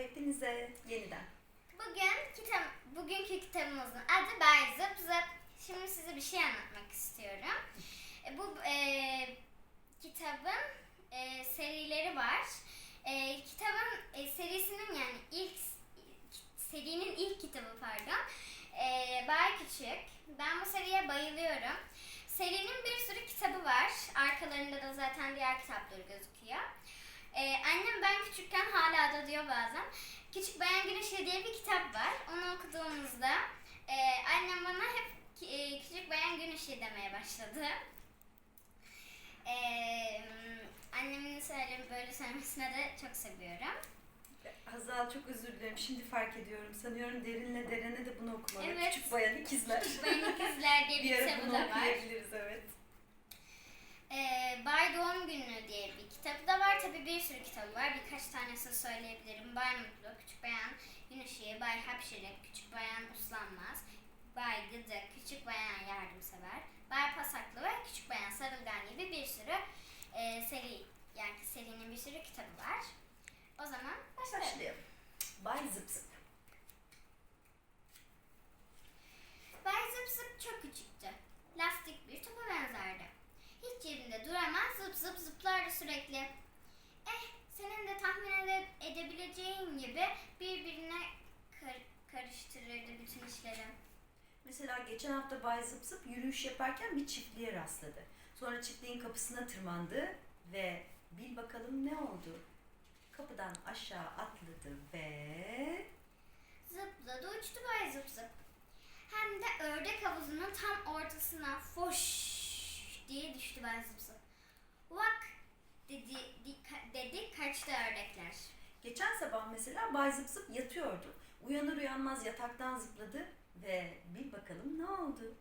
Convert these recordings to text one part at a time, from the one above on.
Merhaba hepinize yeniden. Bugün kitap, bugünkü kitabımızın adı Bay Zıp Zıp. Şimdi size bir şey anlatmak istiyorum. E, Bu e, kitabın e, serileri var. E, kitabın e, serisinin yani ilk serinin ilk kitabı pardon. E, Bay Küçük. Ben bu seriye bayılıyorum. Serinin bir sürü kitabı var. Arkalarında da zaten diğer kitapları gözüküyor. Ee, annem ben küçükken hala da diyor bazen. Küçük Bayan Güneşi diye bir kitap var. Onu okuduğumuzda e, annem bana hep e, Küçük Bayan Güneşi demeye başladı. E, annemin söyle böyle söylemesine de çok seviyorum. Hazal çok özür dilerim. Şimdi fark ediyorum. Sanıyorum Derin'le Deren'e de bunu okumalı. Evet. Küçük bayan ikizler. Küçük Bayan İkizler diye bir kitabı da var. okuyabiliriz evet. Ee, Bay Doğum Günü diye bir kitabı da var. Tabii bir sürü kitabı var. Birkaç tanesini söyleyebilirim. Bay Mutlu, Küçük Bayan Gün Işığı, Bay Hapşırık, Küçük Bayan Uslanmaz, Bay Gıdık, Küçük Bayan Yardımsever, Bay Pasaklı ve Küçük Bayan Sarılgan gibi bir sürü e, seri, yani serinin bir sürü kitabı var. O zaman başlayalım. Başlayalım. Bay Zıp Zıp. Bay Zıp Zıp çok küçüktü. Lastik bir topa benzerdi. Hiç duramaz zıp zıp zıplardı sürekli. Eh senin de tahmin ede- edebileceğin gibi birbirine kar- karıştırırdı bütün işleri. Mesela geçen hafta Bay Zıp Zıp yürüyüş yaparken bir çiftliğe rastladı. Sonra çiftliğin kapısına tırmandı ve bil bakalım ne oldu? Kapıdan aşağı atladı ve Zıpladı uçtu Bay Zıp Zıp. Hem de ördek havuzunun tam ortasına foş diye düştü Bay Zıp Zıp. Vak dedi, di- dedi kaçtı ördekler. Geçen sabah mesela Bay Zıp Zıp yatıyordu. Uyanır uyanmaz yataktan zıpladı ve bil bakalım ne oldu?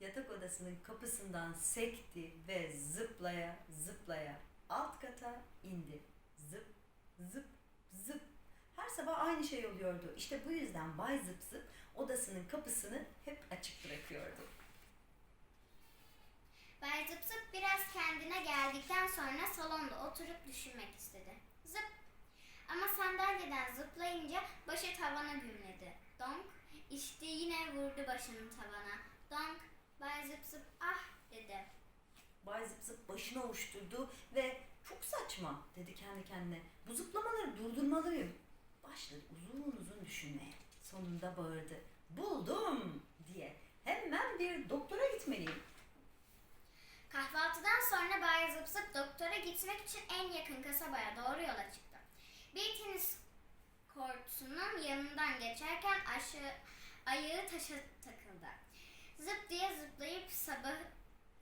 Yatak odasının kapısından sekti ve zıplaya zıplaya alt kata indi. Zıp zıp zıp. Her sabah aynı şey oluyordu. İşte bu yüzden Bay Zıp Zıp odasının kapısını hep açık bırakıyordu. Bay Zıp Zıp biraz kendine geldikten sonra salonda oturup düşünmek istedi. Zıp! Ama sandalyeden zıplayınca başı tavana gümledi. Donk! İşte yine vurdu başını tavana. Donk! Bay Zıp Zıp ah dedi. Bay Zıp Zıp başını ovuşturdu ve çok saçma dedi kendi kendine. Bu zıplamaları durdurmalıyım. Başladı uzun uzun düşünmeye. Sonunda bağırdı. Buldum diye. Hemen bir doktora gitmeliyim. Bay Zıp Zıp doktora gitmek için en yakın kasabaya doğru yola çıktı. Bir tenis kortusunun yanından geçerken aşı, ayağı taşa takıldı. Zıp diye zıplayıp sabah,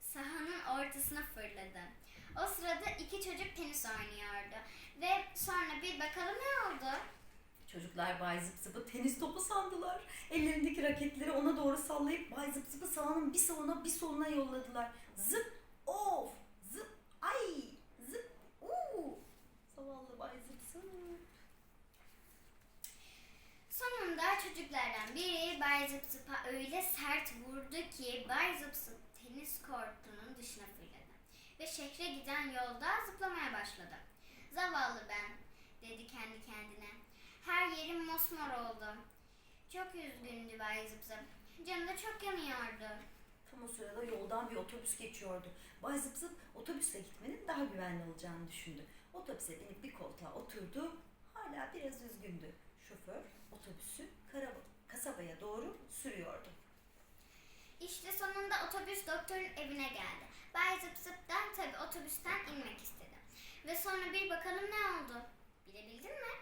sahanın ortasına fırladı. O sırada iki çocuk tenis oynuyordu. Ve sonra bir bakalım ne oldu? Çocuklar Bay Zıp Zıp'ı tenis topu sandılar. Ellerindeki raketleri ona doğru sallayıp Bay Zıp Zıp'ı sahanın bir sağına bir soluna yolladılar. Zıp, of, zıp, ay, zıp, uuu. Zavallı Bay Zıp Zıp. Sonunda çocuklardan biri Bay öyle sert vurdu ki Bay tenis kortunun dışına fırladı. Ve şehre giden yolda zıplamaya başladı. Zavallı ben dedi kendi kendine. Her yerim mosmor oldu. Çok üzgündü Bay. Canı da çok yanıyordu. Tam o sırada yoldan bir otobüs geçiyordu. Bay Zıp otobüsle gitmenin daha güvenli olacağını düşündü. Otobüse binip bir koltuğa oturdu. Hala biraz üzgündü. Şoför otobüsü kara- kasabaya doğru sürüyordu. İşte sonunda otobüs doktorun evine geldi. Bay Zıp Zıp da tabii otobüsten inmek istedi. Ve sonra bir bakalım ne oldu? Bilebildin mi?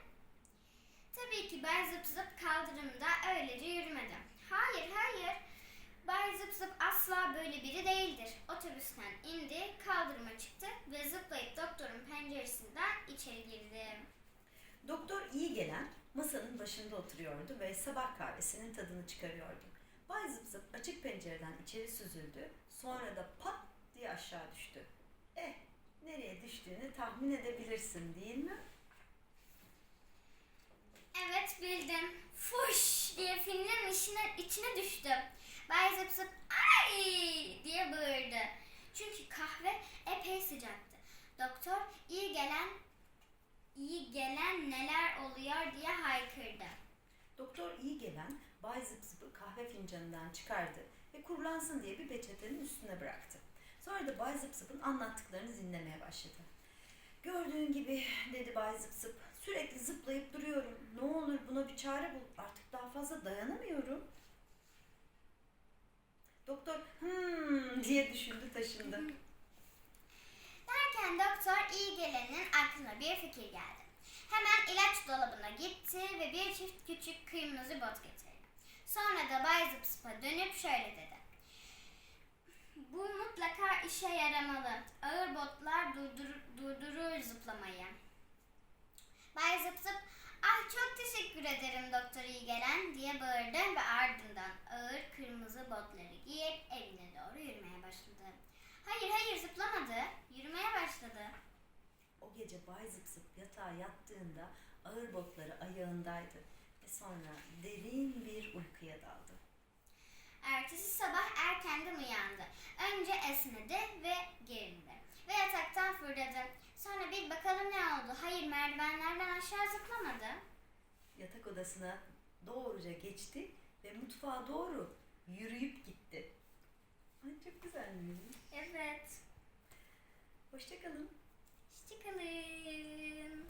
Tabii ki Bay Zıp Zıp kaldırımda öylece yürümedi. Hayır hayır. Bay Zıp Zıp asla böyle biri değildir. Otobüsten indi, kaldırıma çıktı ve zıplayıp doktorun penceresinden içeri girdi. Doktor iyi gelen masanın başında oturuyordu ve sabah kahvesinin tadını çıkarıyordu. Bay Zıp Zıp açık pencereden içeri süzüldü. Sonra da pat diye aşağı düştü. Eh, nereye düştüğünü tahmin edebilirsin değil mi? Evet bildim. Fuş diye filmin içine, içine düştü. Bay Zıp Zıp ay diye bağırdı. Çünkü kahve epey sıcaktı. Doktor iyi gelen iyi gelen oluyor diye haykırdı. Doktor iyi gelen Bay Zıp Zıp'ı kahve fincanından çıkardı ve kurulansın diye bir peçetenin üstüne bıraktı. Sonra da Bay Zıp Zıp'ın anlattıklarını dinlemeye başladı. Gördüğün gibi dedi Bay Zıp Zıp sürekli zıplayıp duruyorum. Ne olur buna bir çare bul. Artık daha fazla dayanamıyorum. Doktor hmm diye düşündü taşındı. Derken iyi gelenin aklına bir fikir geldi. Hemen ilaç dolabına gitti ve bir çift küçük kırmızı bot getirdi. Sonra da Bay Zıp Zıp'a dönüp şöyle dedi. Bu mutlaka işe yaramalı. Ağır botlar durdur, durdurur zıplamayı. Bay Zıp Zıp, ah çok teşekkür ederim doktor iyi gelen diye bağırdı ve ardından ağır kırmızı botları giyip evine doğru yürümeye başladı. Hayır hayır zıplamadı. Yürümeye başladı. O gece Bay Zıp Zıp yatağa yattığında ağır botları ayağındaydı ve sonra derin bir uykuya daldı. Ertesi sabah erkenden uyandı. Önce esnedi ve gerindi. Ve yataktan fırladı. Sonra bir bakalım ne oldu. Hayır merdivenlerden aşağı zıplamadı. Yatak odasına doğruca geçti ve mutfağa doğru yürüyüp gitti. Ay çok güzelmiş. Evet. Hoşçakalın. Hoşçakalın.